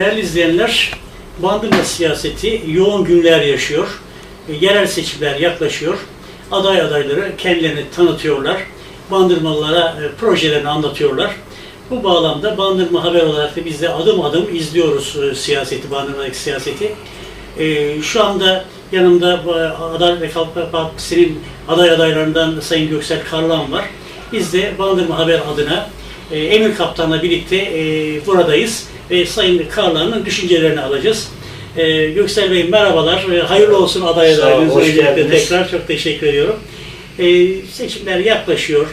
Değerli izleyenler, Bandırma siyaseti yoğun günler yaşıyor. E, Yerel seçimler yaklaşıyor. Aday adayları kendilerini tanıtıyorlar. Bandırmalılara e, projelerini anlatıyorlar. Bu bağlamda Bandırma Haber olarak da biz de adım adım izliyoruz e, siyaseti, Bandırma'daki siyaseti. Şu anda yanımda e, Adalet ve Kalkınma Partisi'nin aday adaylarından Sayın Göksel Karlan var. Biz de Bandırma Haber adına Emir Kaptan'la birlikte buradayız ve Sayın Karlan'ın düşüncelerini alacağız. E, Göksel Bey merhabalar, e, hayırlı olsun aday hoş Öncelikle tekrar çok teşekkür ediyorum. E, seçimler yaklaşıyor.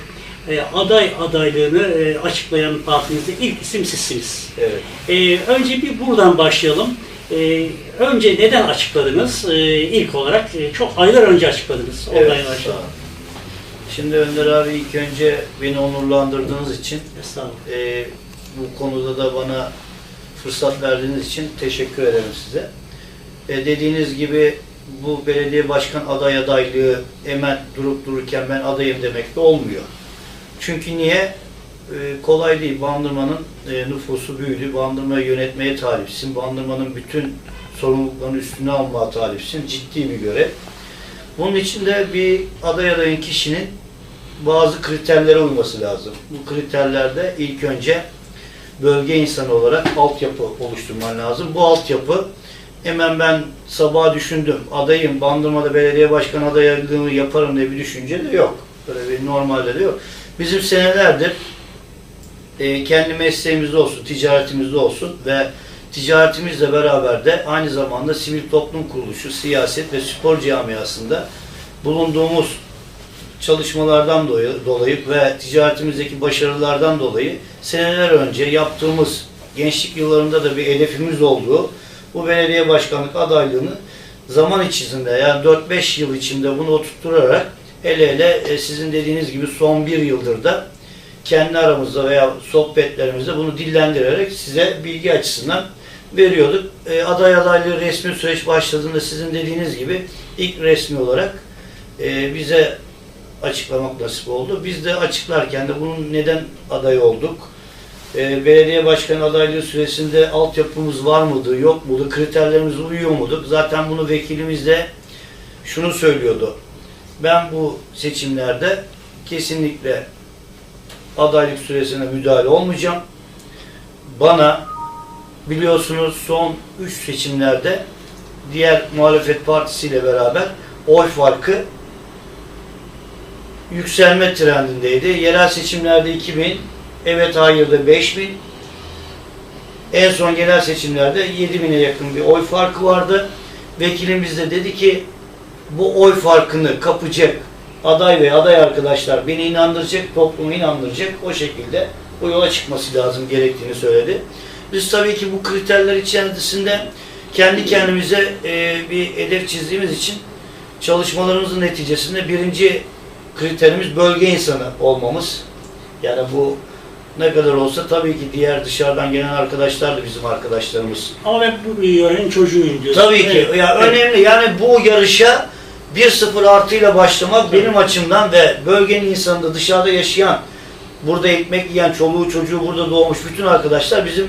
E, aday adaylığını e, açıklayan partimizde ilk isim sizsiniz. Evet. E, önce bir buradan başlayalım. E, önce neden açıkladınız? E, ilk olarak e, çok aylar önce açıkladınız. Oradan Evet, başlayalım. Şimdi Önder abi ilk önce beni onurlandırdığınız için, Estağfurullah. e, bu konuda da bana fırsat verdiğiniz için teşekkür ederim size. E, dediğiniz gibi bu belediye başkan aday adaylığı hemen durup dururken ben adayım demek de olmuyor. Çünkü niye? E, kolay değil. Bandırma'nın e, nüfusu büyüdü. Bandırma'yı yönetmeye talipsin. Bandırma'nın bütün sorumluluklarını üstüne almaya talipsin. Ciddi bir görev. Bunun için de bir aday adayın kişinin bazı kriterlere uyması lazım. Bu kriterlerde ilk önce bölge insanı olarak altyapı oluşturman lazım. Bu altyapı hemen ben sabah düşündüm. Adayım, Bandırma'da belediye başkan adaylığını yaparım diye bir düşünce de yok. Böyle bir normalde de yok. Bizim senelerdir e, kendi mesleğimizde olsun, ticaretimizde olsun ve ticaretimizle beraber de aynı zamanda sivil toplum kuruluşu, siyaset ve spor camiasında bulunduğumuz çalışmalardan dolayı, dolayı ve ticaretimizdeki başarılardan dolayı seneler önce yaptığımız gençlik yıllarında da bir hedefimiz olduğu bu belediye başkanlık adaylığını zaman içerisinde yani 4-5 yıl içinde bunu oturtturarak hele hele e, sizin dediğiniz gibi son bir yıldır da kendi aramızda veya sohbetlerimizde bunu dillendirerek size bilgi açısından veriyorduk. E, aday adaylığı resmi süreç başladığında sizin dediğiniz gibi ilk resmi olarak e, bize açıklamak nasip oldu. Biz de açıklarken de bunun neden aday olduk? E, belediye başkanı adaylığı süresinde altyapımız var mıydı, yok muydu, kriterlerimize uyuyor muyduk? Zaten bunu vekilimiz de şunu söylüyordu. Ben bu seçimlerde kesinlikle adaylık süresine müdahale olmayacağım. Bana biliyorsunuz son 3 seçimlerde diğer muhalefet partisiyle beraber oy farkı yükselme trendindeydi. Yerel seçimlerde 2000, evet hayırda 5000. En son genel seçimlerde 7000'e yakın bir oy farkı vardı. Vekilimiz de dedi ki bu oy farkını kapacak aday ve aday arkadaşlar beni inandıracak, toplumu inandıracak o şekilde o yola çıkması lazım gerektiğini söyledi. Biz tabii ki bu kriterler içerisinde kendi kendimize e, bir hedef çizdiğimiz için çalışmalarımızın neticesinde birinci kriterimiz bölge insanı olmamız. Yani bu ne kadar olsa tabii ki diğer dışarıdan gelen arkadaşlar da bizim arkadaşlarımız. Ama ben bu yörenin çocuğuyum diyorsun. Tabii ki. Evet. Ya Evet. önemli. Yani bu yarışa 1-0 artıyla başlamak benim açımdan ve bölgenin insanında dışarıda yaşayan, burada ekmek yiyen, çoluğu çocuğu burada doğmuş bütün arkadaşlar bizim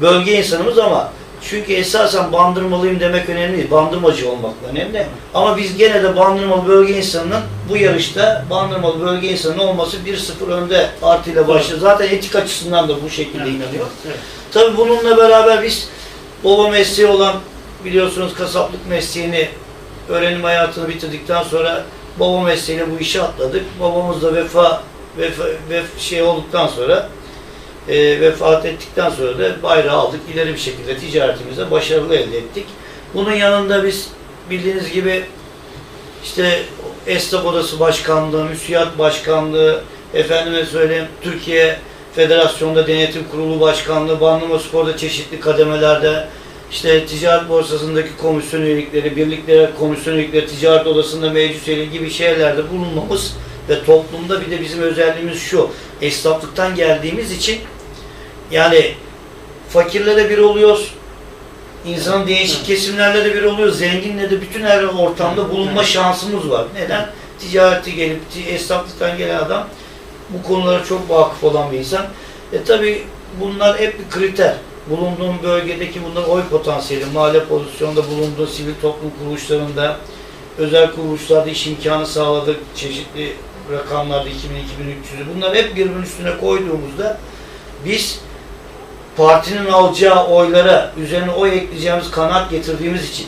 bölge insanımız ama çünkü esasen bandırmalıyım demek önemli değil. Bandırmacı olmak önemli. Ama biz gene de bandırmalı bölge insanının bu yarışta bandırmalı bölge insanının olması 1-0 önde artıyla başlıyor. Zaten etik açısından da bu şekilde Evet. inanıyor. Evet. Tabii bununla beraber biz baba mesleği olan biliyorsunuz kasaplık mesleğini öğrenim hayatını bitirdikten sonra baba mesleğiyle bu işe atladık. Babamız da vefa, vefa, vef, şey olduktan sonra e, vefat ettikten sonra da bayrağı aldık. İleri bir şekilde ticaretimizde başarılı elde ettik. Bunun yanında biz bildiğiniz gibi işte Esnaf Odası Başkanlığı, Müsiyat Başkanlığı, efendime söyleyeyim Türkiye Federasyonu'nda Denetim Kurulu Başkanlığı, Bandırma Spor'da çeşitli kademelerde, işte ticaret borsasındaki komisyon üyelikleri, birliklere komisyon üyelikleri, ticaret odasında meclis üyeliği gibi şeylerde bulunmamız ve toplumda bir de bizim özelliğimiz şu, esnaflıktan geldiğimiz için yani fakirle de bir oluyoruz, İnsanın değişik kesimlerle de bir oluyor, zenginle de bütün her ortamda bulunma şansımız var. Neden? Ticareti gelip, esnaflıktan gelen adam bu konulara çok vakıf olan bir insan. E tabi bunlar hep bir kriter. bulunduğum bölgedeki bunların oy potansiyeli, mahalle pozisyonda bulunduğu sivil toplum kuruluşlarında, özel kuruluşlarda iş imkanı sağladık. Çeşitli rakamlarda 2000-2300'ü. Bunları hep birbirinin üstüne koyduğumuzda biz partinin alacağı oylara üzerine oy ekleyeceğimiz kanaat getirdiğimiz için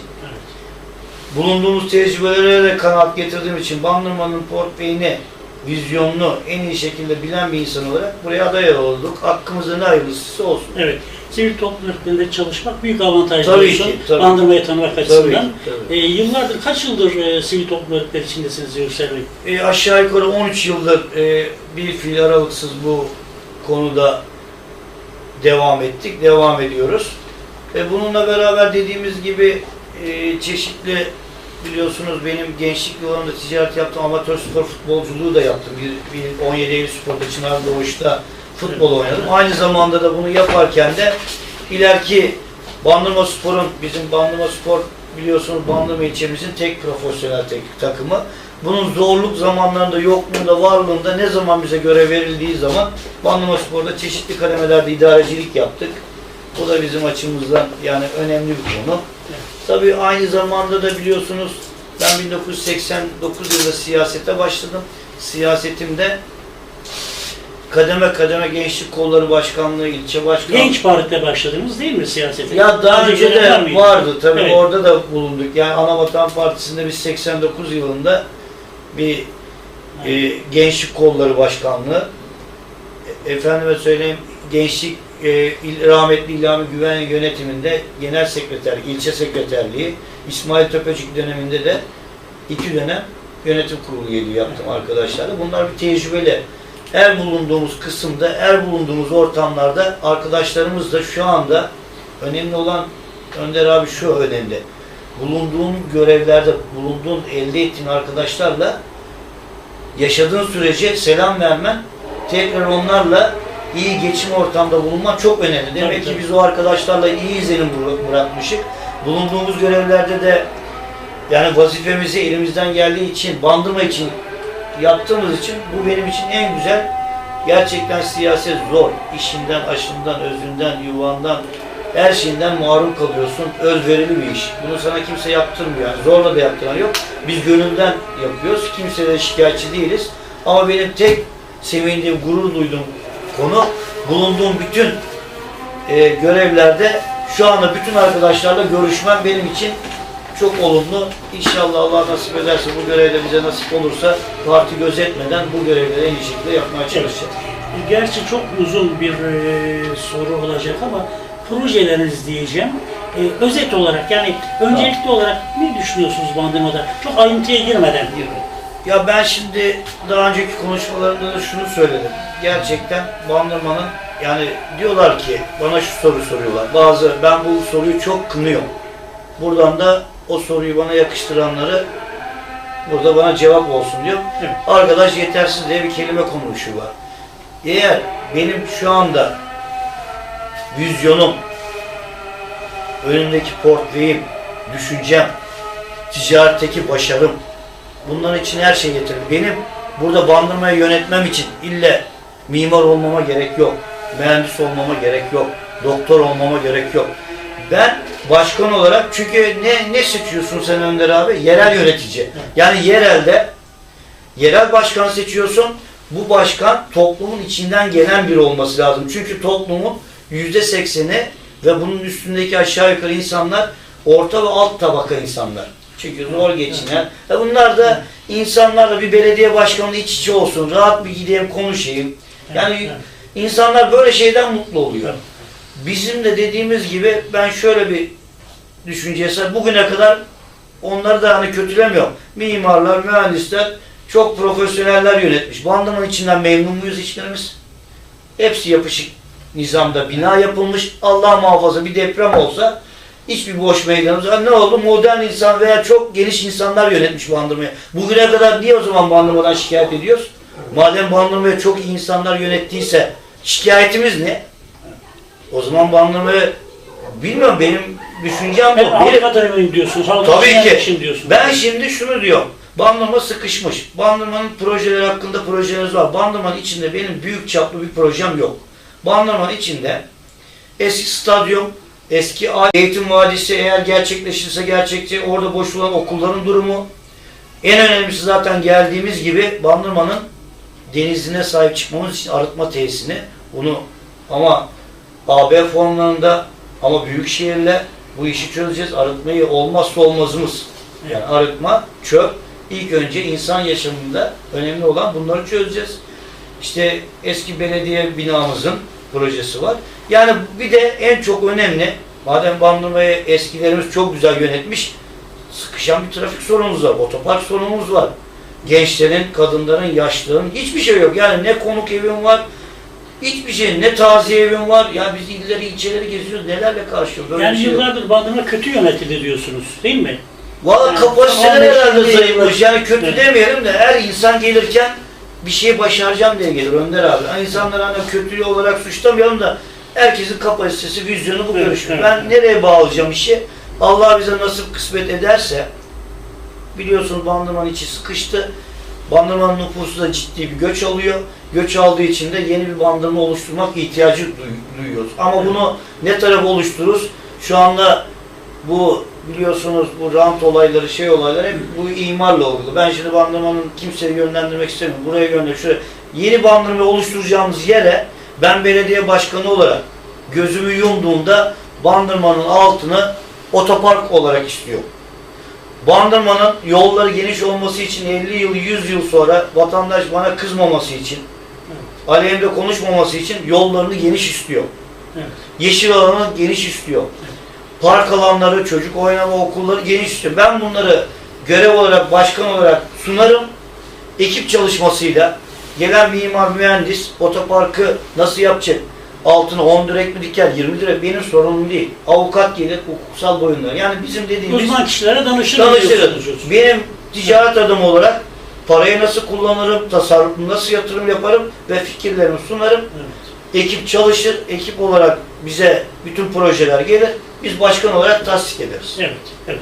bulunduğumuz tecrübelere de kanaat getirdiğim için Bandırma'nın portföyünü, vizyonunu en iyi şekilde bilen bir insan olarak buraya aday olduk. Hakkımızda ne hayırlısı olsun. Evet. Sivil toplum örgütlerinde çalışmak büyük avantaj Tabii diyorsun. ki, tabii. Bandırmayı tanımak Tabii açısından. ki, tabii. E, yıllardır, kaç yıldır e, sivil toplum örgütleri içindesiniz Yüksel Bey? E, aşağı yukarı 13 yıldır e, bir fiil aralıksız bu konuda devam ettik, devam ediyoruz. Ve bununla beraber dediğimiz gibi e, çeşitli biliyorsunuz benim gençlik yıllarında ticaret yaptım, amatör spor futbolculuğu da yaptım. Bir, bir 17 Eylül Spor'da Çınar Doğuş'ta futbol oynadım. Aynı zamanda da bunu yaparken de ileriki Bandırma Spor'un, bizim Bandırma Spor biliyorsunuz Bandırma ilçemizin tek profesyonel tek takımı. Bunun zorluk zamanlarında, yokluğunda, varlığında ne zaman bize görev verildiği zaman Bandırma Spor'da çeşitli kademelerde idarecilik yaptık. Bu da bizim açımızdan yani önemli bir konu. Tabii aynı zamanda da biliyorsunuz ben 1989 yılında siyasete başladım. Siyasetimde kademe kademe gençlik kolları başkanlığı, ilçe başkanlığı. Genç partide başladınız değil mi siyasete? Ya daha önce de vardı tabii Evet. orada da bulunduk. Yani Anavatan Partisi'nde biz 89 yılında bir e, gençlik kolları başkanlığı e, efendime söyleyeyim gençlik e, il- rahmetli İlhami Güven yönetiminde genel sekreter, ilçe sekreterliği İsmail Töpecik döneminde de iki dönem yönetim kurulu üyeliği yaptım arkadaşlarla. Bunlar bir tecrübeli. Her bulunduğumuz kısımda, her bulunduğumuz ortamlarda arkadaşlarımız da şu anda önemli olan Önder abi şu önemli. Bulunduğun görevlerde, bulunduğun elde ettiğin arkadaşlarla yaşadığın sürece selam vermen, tekrar onlarla iyi geçim ortamda bulunman çok önemli. Demek Tabii, ki tabii. biz o arkadaşlarla iyi izlenim bıra- bırakmışık. Bulunduğumuz görevlerde de yani vazifemizi elimizden geldiği için, bandırma için yaptığımız için bu benim için en güzel gerçekten siyaset zor. İşinden, aşından, özünden, yuvandan, her şeyinden mahrum kalıyorsun. Özverili bir iş. Bunu sana kimse yaptırmıyor. Yani zorla da yaptıran yok. Biz gönülden yapıyoruz. Kimseye şikayetçi değiliz. Ama benim tek sevindiğim, gurur duyduğum konu bulunduğum bütün e, görevlerde şu anda bütün arkadaşlarla görüşmem benim için çok olumlu. İnşallah Allah nasip ederse bu görevde bize nasip olursa parti gözetmeden bu görevleri en iyi şekilde yapmaya çalışacağız. Gerçi çok uzun bir e, soru olacak ama projeleriniz diyeceğim. E, özet olarak yani öncelikli olarak ne düşünüyorsunuz Bandırma'da? Çok ayrıntıya girmeden. Ya ben şimdi daha önceki konuşmalarımda da şunu söyledim. Gerçekten Bandırma'nın yani diyorlar ki bana şu soru soruyorlar. Bazı ben bu soruyu çok kınıyorum. Buradan da o soruyu bana yakıştıranları burada bana cevap olsun diyor. Arkadaş yetersiz diye bir kelime konuşu var. Eğer benim şu anda vizyonum, önümdeki portföyüm, düşüncem, ticaretteki başarım, bunların için her şey getirir. Benim burada bandırmayı yönetmem için ille mimar olmama gerek yok. Mühendis olmama gerek yok. Doktor olmama gerek yok. Ben başkan olarak çünkü ne ne seçiyorsun sen Önder abi? Yerel yönetici. Yani yerelde yerel başkan seçiyorsun. Bu başkan toplumun içinden gelen biri olması lazım. Çünkü toplumun yüzde sekseni ve bunun üstündeki aşağı yukarı insanlar orta ve alt tabaka insanlar. Çünkü zor geçinen. E bunlar da insanlarla bir belediye başkanı iç içe olsun. Rahat bir gideyim konuşayım. Yani Evet, insanlar böyle şeyden mutlu oluyor. Evet. Bizim de dediğimiz gibi ben şöyle bir düşünceye sahip. Bugüne kadar onları da hani kötülemiyorum. Mimarlar, mühendisler çok profesyoneller yönetmiş. Bandırmanın içinden memnun muyuz hiçbirimiz? Hepsi yapışık nizamda bina yapılmış. Allah muhafaza bir deprem olsa hiçbir boş meydanımız var. Ne oldu? Modern insan veya çok geniş insanlar yönetmiş Bandırma'yı. Bugüne kadar niye o zaman Bandırma'dan şikayet ediyoruz? Madem Bandırma'yı çok iyi insanlar yönettiyse şikayetimiz ne? O zaman Bandırma'yı bilmiyorum benim düşüncem bu. Ben halka dayanayım diyorsunuz. Halka Tabii ki. için diyorsunuz. Ben şimdi şunu diyorum. Bandırma sıkışmış. Bandırmanın projeleri hakkında projeleriniz var. Bandırmanın içinde benim büyük çaplı bir projem yok. Bandırmanın içinde eski stadyum, eski eğitim vadisi eğer gerçekleşirse gerçekçi orada boş olan okulların durumu. En önemlisi zaten geldiğimiz gibi Bandırma'nın denizine sahip çıkmamız için arıtma tesisini bunu ama AB formlarında ama büyük şehirle bu işi çözeceğiz. Arıtmayı olmazsa olmazımız. Yani arıtma, çöp ilk önce insan yaşamında önemli olan bunları çözeceğiz. İşte eski belediye binamızın projesi var. Yani bir de en çok önemli madem Bandırma'yı eskilerimiz çok güzel yönetmiş sıkışan bir trafik sorunumuz var. Otopark sorunumuz var. Gençlerin, kadınların, yaşlıların hiçbir şey yok. Yani ne konuk evim var, hiçbir şey, ne taziye evim var. Ya biz illeri, ilçeleri geziyoruz. Nelerle karşılıyoruz? Yani şey yok. yıllardır Bandırma kötü yönetildi diyorsunuz değil mi? Valla Yani kapasiteler herhalde zayıfmış. Yani kötü Evet. demeyelim de her insan gelirken bir şey başaracağım diye gelir Önder abi. Yani insanları hani kötülüğü olarak suçlamayalım da herkesin kapasitesi, vizyonu bu Evet, görüşü. evet. Ben nereye bağlayacağım işi? Allah bize nasip kısmet ederse biliyorsunuz Bandırma'nın içi sıkıştı. Bandırma'nın nüfusu da ciddi bir göç alıyor. Göç aldığı için de yeni bir bandırma oluşturmak ihtiyacı duy- duyuyoruz. Ama Evet. bunu ne tarafa oluştururuz? Şu anda bu biliyorsunuz bu rant olayları, şey olayları hep bu imarla oldu. Ben şimdi bandırmanın kimseyi yönlendirmek istemiyorum. Buraya gönder, şuraya. Yeni bandırma oluşturacağımız yere ben belediye başkanı olarak gözümü yumduğumda bandırmanın altını otopark olarak istiyorum. Bandırmanın yolları geniş olması için 50 yıl, 100 yıl sonra vatandaş bana kızmaması için, aleyhimde konuşmaması için yollarını geniş istiyor. Evet. Yeşil alanı geniş istiyor. Park alanları, çocuk oynama okulları geniş. Ben bunları görev olarak, başkan olarak sunarım. Ekip çalışmasıyla gelen mimar mühendis otoparkı nasıl yapacak? Altına 10 direk mi diker, 20 direk benim sorunum değil. Avukat gelir, hukuksal boyunlar. Yani bizim dediğimiz Uzman kişilere danışır diyorsunuz. Benim ticaret adamı olarak parayı nasıl kullanırım, tasarrufu nasıl yatırım yaparım ve fikirlerimi sunarım. Evet. Ekip çalışır, ekip olarak bize bütün projeler gelir. Biz başkan olarak tasdik ederiz. Evet, evet.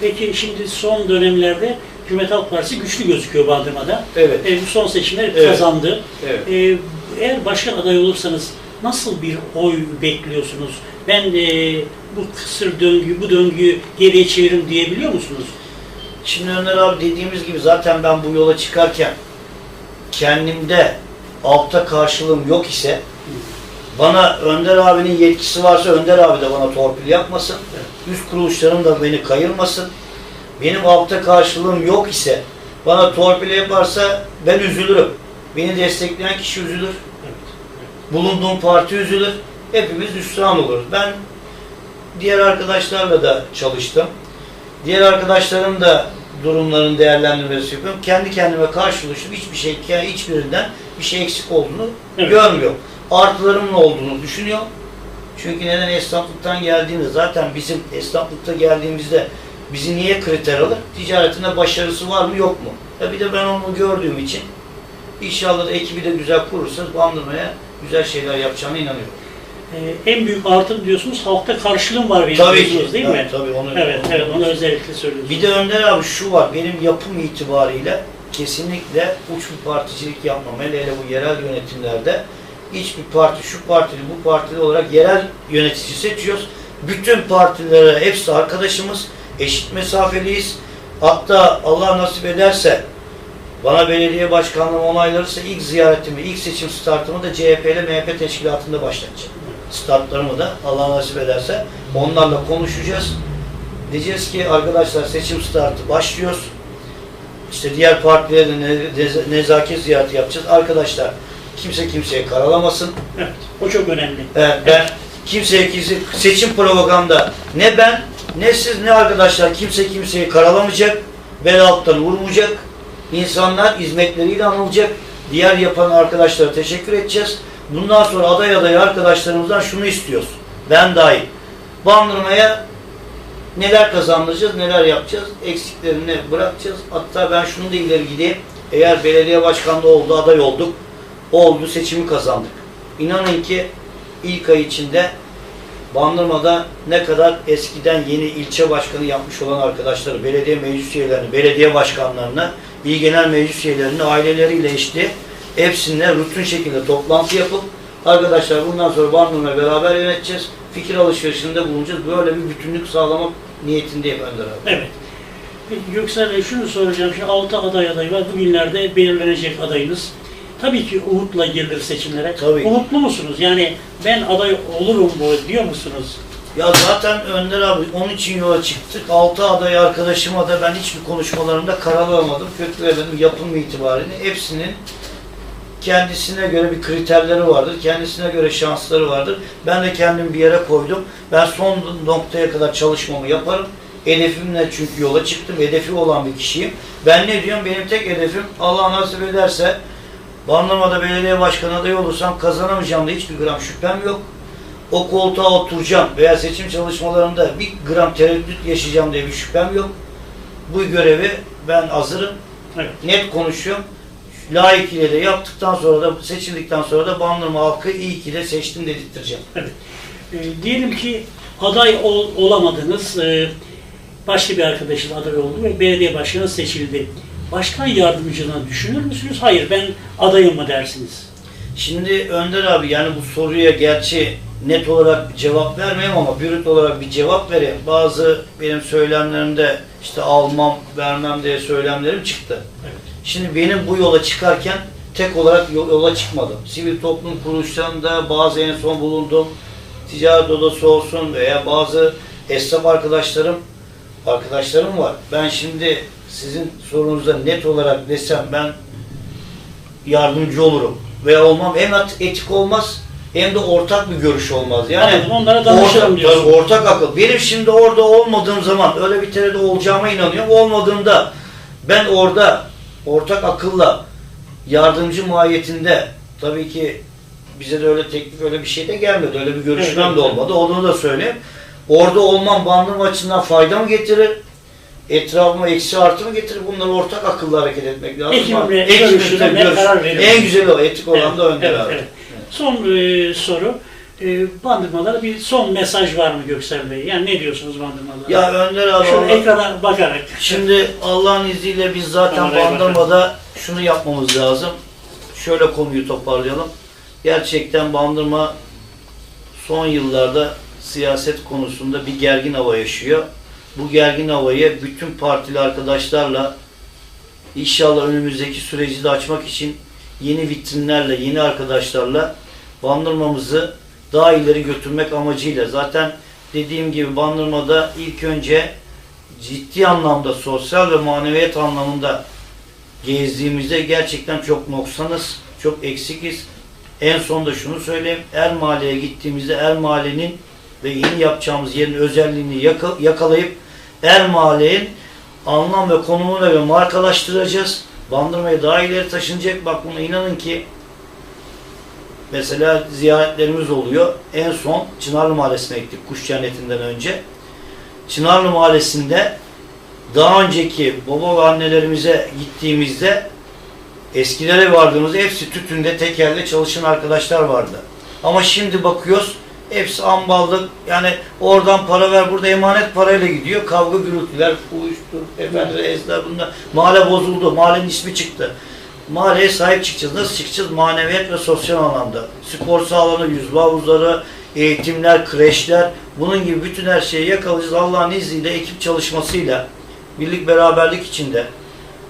Peki şimdi son dönemlerde Cumhuriyet Halk Partisi güçlü gözüküyor Bandırma'da. Evet. E, bu son seçimleri Evet. kazandı. Evet. E, eğer başkan adayı olursanız nasıl bir oy bekliyorsunuz? Ben e, bu kısır döngü, bu döngüyü geriye çeviririm diyebiliyor musunuz? Şimdi Önder abi dediğimiz gibi zaten ben bu yola çıkarken kendimde altta karşılığım yok ise bana Önder abinin yetkisi varsa Önder abi de bana torpil yapmasın. Üst kuruluşlarım da beni kayırmasın. Benim altta karşılığım yok ise bana torpil yaparsa ben üzülürüm. Beni destekleyen kişi üzülür. Bulunduğum parti üzülür. Hepimiz hüsran oluruz. Ben diğer arkadaşlarla da çalıştım. Diğer arkadaşların da durumların değerlendirmesi yapıyorum. Kendi kendime karşılaşıp hiçbir şey, hiçbirinden bir şey eksik olduğunu Evet. görmüyorum. Artılarımın olduğunu düşünüyorum. Çünkü neden esnaflıktan geldiğinde zaten bizim esnaflıkta geldiğimizde bizi niye kriter alır? Ticaretinde başarısı var mı yok mu? Ya bir de ben onu gördüğüm için inşallah da ekibi de güzel kurursanız bandırmaya güzel şeyler yapacağına inanıyorum. E, en büyük artım diyorsunuz halkta karşılığım var benim Tabii diyorsunuz ki. değil Tabii, mi? Tabii onu. Evet, evet onu özellikle söylüyorsunuz. Bir de Önder abi şu var, benim yapım itibariyle kesinlikle uç bir particilik yapmam. Hele hele bu yerel yönetimlerde hiçbir parti, şu partili, bu partili olarak yerel yönetici seçiyoruz. Bütün partilere hepsi arkadaşımız, eşit mesafeliyiz. Hatta Allah nasip ederse bana belediye başkanlığı onaylarırsa ilk ziyaretimi, ilk seçim startımı da CHP ile MHP teşkilatında başlatacağım. Startlarımı da Allah nasip ederse onlarla konuşacağız. Diyeceğiz ki arkadaşlar seçim startı başlıyoruz. İşte diğer partilere de ne- nez- nezaket ziyareti yapacağız. Arkadaşlar kimse kimseye karalamasın. Evet, o çok önemli. Evet, ben kimseye kimse seçim propaganda ne ben ne siz ne arkadaşlar kimse kimseyi karalamayacak. Bel alttan vurmayacak. İnsanlar hizmetleriyle anılacak. Diğer yapan arkadaşlara teşekkür edeceğiz. Bundan sonra aday aday arkadaşlarımızdan şunu istiyoruz. Ben dahil. Bandırmaya neler kazanacağız, neler yapacağız, eksiklerini bırakacağız. Hatta ben şunu da ileri gideyim. Eğer belediye başkanlığı oldu, aday olduk, oldu, seçimi kazandık. İnanın ki ilk ay içinde Bandırma'da ne kadar eskiden yeni ilçe başkanı yapmış olan arkadaşları, belediye meclis üyelerini, belediye başkanlarını, il genel meclis üyelerini aileleriyle işte hepsine rutin şekilde toplantı yapıp Arkadaşlar bundan sonra Bandırma'yı beraber yöneteceğiz. Fikir alışverişinde bulunacağız. Böyle bir bütünlük sağlamak niyetindeyim Önder abi. Evet. Peki Göksel Bey şunu soracağım. Şimdi 6 aday aday var. Bugünlerde belirlenecek adayınız. Tabii ki umutla girilir seçimlere. Tabii. Umutlu musunuz? Yani ben aday olurum bu diyor musunuz? Ya zaten Önder abi onun için yola çıktık. Altı aday arkadaşıma da ben hiçbir konuşmalarımda karar almadım. Köklemedim yapım itibariyle. Hepsinin kendisine göre bir kriterleri vardır. Kendisine göre şansları vardır. Ben de kendimi bir yere koydum. Ben son noktaya kadar çalışmamı yaparım. Hedefimle çünkü yola çıktım. Hedefi olan bir kişiyim. Ben ne diyorum? Benim tek hedefim Allah nasip ederse Bandırma'da belediye başkanı adayı olursam kazanamayacağım da hiçbir gram şüphem yok o koltuğa oturacağım veya seçim çalışmalarında bir gram tereddüt yaşayacağım diye bir şüphem yok. Bu görevi ben hazırım. Evet. Net konuşuyorum. Layıkıyla de yaptıktan sonra da seçildikten sonra da Bandırma halkı iyi ki de seçtim dedirttireceğim. E, diyelim ki aday ol, olamadınız. E, başka bir arkadaşın aday oldu ve belediye başkanı seçildi. Başkan yardımcılığını düşünür müsünüz? Hayır ben adayım mı dersiniz? Şimdi Önder abi yani bu soruya gerçi net olarak cevap vermeyeyim ama bürüt olarak bir cevap vereyim. Bazı benim söylemlerimde işte almam vermem diye söylemlerim çıktı. Evet. Şimdi benim bu yola çıkarken tek olarak yo- yola çıkmadım. Sivil toplum kuruluşlarında bazı en son bulundum. Ticaret odası olsun veya bazı esnaf arkadaşlarım arkadaşlarım var. Ben şimdi sizin sorunuza net olarak desem ben yardımcı olurum veya olmam hem et- etik olmaz hem de ortak bir görüş olmaz. Yani Anladım, onlara danışalım ortak, diyorsun. ortak akıl. Benim şimdi orada olmadığım zaman öyle bir terede olacağıma inanıyorum. Olmadığında ben orada ortak akılla yardımcı mahiyetinde tabii ki bize de öyle teklif öyle bir şey de gelmedi. Öyle bir görüşmem Evet, de olmadı. Onu da söyleyeyim. Orada olmam bandırma açısından fayda mı getirir? Etrafıma eksi artı mı getirir? Bunları ortak akılla hareket etmek lazım. Ekibimle Ama ekibimle görüşürüz, ben görüş- karar veririm. En güzeli o. Etik olan Evet, da Önder evet, abi. evet. Son e, soru. E, bandırmalara bir son mesaj var mı Göksel Bey? Yani ne diyorsunuz bandırmalara? Ya Önder abi Şu Allah- ekrana bakarak. Şimdi Allah'ın izniyle biz zaten Kameraya Bandırma'da şunu yapmamız lazım. Şöyle konuyu toparlayalım. Gerçekten Bandırma son yıllarda siyaset konusunda bir gergin hava yaşıyor. Bu gergin havayı bütün partili arkadaşlarla inşallah önümüzdeki süreci de açmak için yeni vitrinlerle, yeni arkadaşlarla Bandırmamızı daha ileri götürmek amacıyla zaten dediğim gibi Bandırma'da ilk önce ciddi anlamda sosyal ve maneviyat anlamında gezdiğimizde gerçekten çok noksanız, çok eksikiz. En son da şunu söyleyeyim. Er Mahalle'ye gittiğimizde Er Mahalle'nin ve yeni yapacağımız yerin özelliğini yaka- yakalayıp Er Mahalle'nin anlam ve konumunu ve markalaştıracağız. Bandırma'ya daha ileri taşınacak. Bak buna inanın ki mesela ziyaretlerimiz oluyor. En son Çınarlı Mahallesi'ne gittik kuş cennetinden önce. Çınarlı Mahallesi'nde daha önceki baba ve annelerimize gittiğimizde eskilere vardığımızda hepsi tütünde tekerle çalışan arkadaşlar vardı. Ama şimdi bakıyoruz hepsi amballık yani oradan para ver burada emanet parayla gidiyor. Kavga gürültüler, uyuşturup efendim ezler bunlar. Mahalle bozuldu. Mahallenin ismi çıktı. Mahalleye sahip çıkacağız. Nasıl çıkacağız? Maneviyat ve sosyal anlamda. Spor salonu, yüzme havuzları, eğitimler, kreşler bunun gibi bütün her şeyi yakalayacağız. Allah'ın izniyle ekip çalışmasıyla birlik beraberlik içinde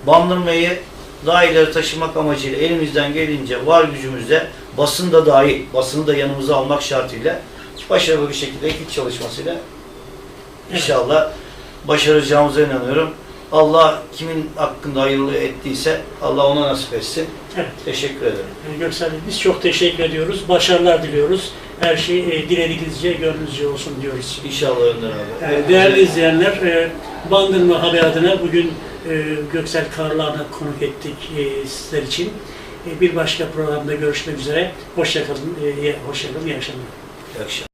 bandırmayı daha ileri taşımak amacıyla elimizden gelince var gücümüzle basın da dahil, basını da yanımıza almak şartıyla başarılı bir şekilde ekip çalışmasıyla inşallah başaracağımıza inanıyorum. Allah kimin hakkında hayırlı ettiyse Allah ona nasip etsin. Evet. Teşekkür ederim. E, Göksel biz çok teşekkür ediyoruz. Başarılar diliyoruz. Her şey e, dilediğinizce, gönlünüzce olsun diyoruz. İnşallah Önder abi. Yani değerli izleyenler, e, Bandırma Haber adına bugün e, Göksel Karlar'la konuk ettik e, sizler için. E, bir başka programda görüşmek üzere. Hoşçakalın, e, hoşçakalın, iyi akşamlar. İyi akşamlar.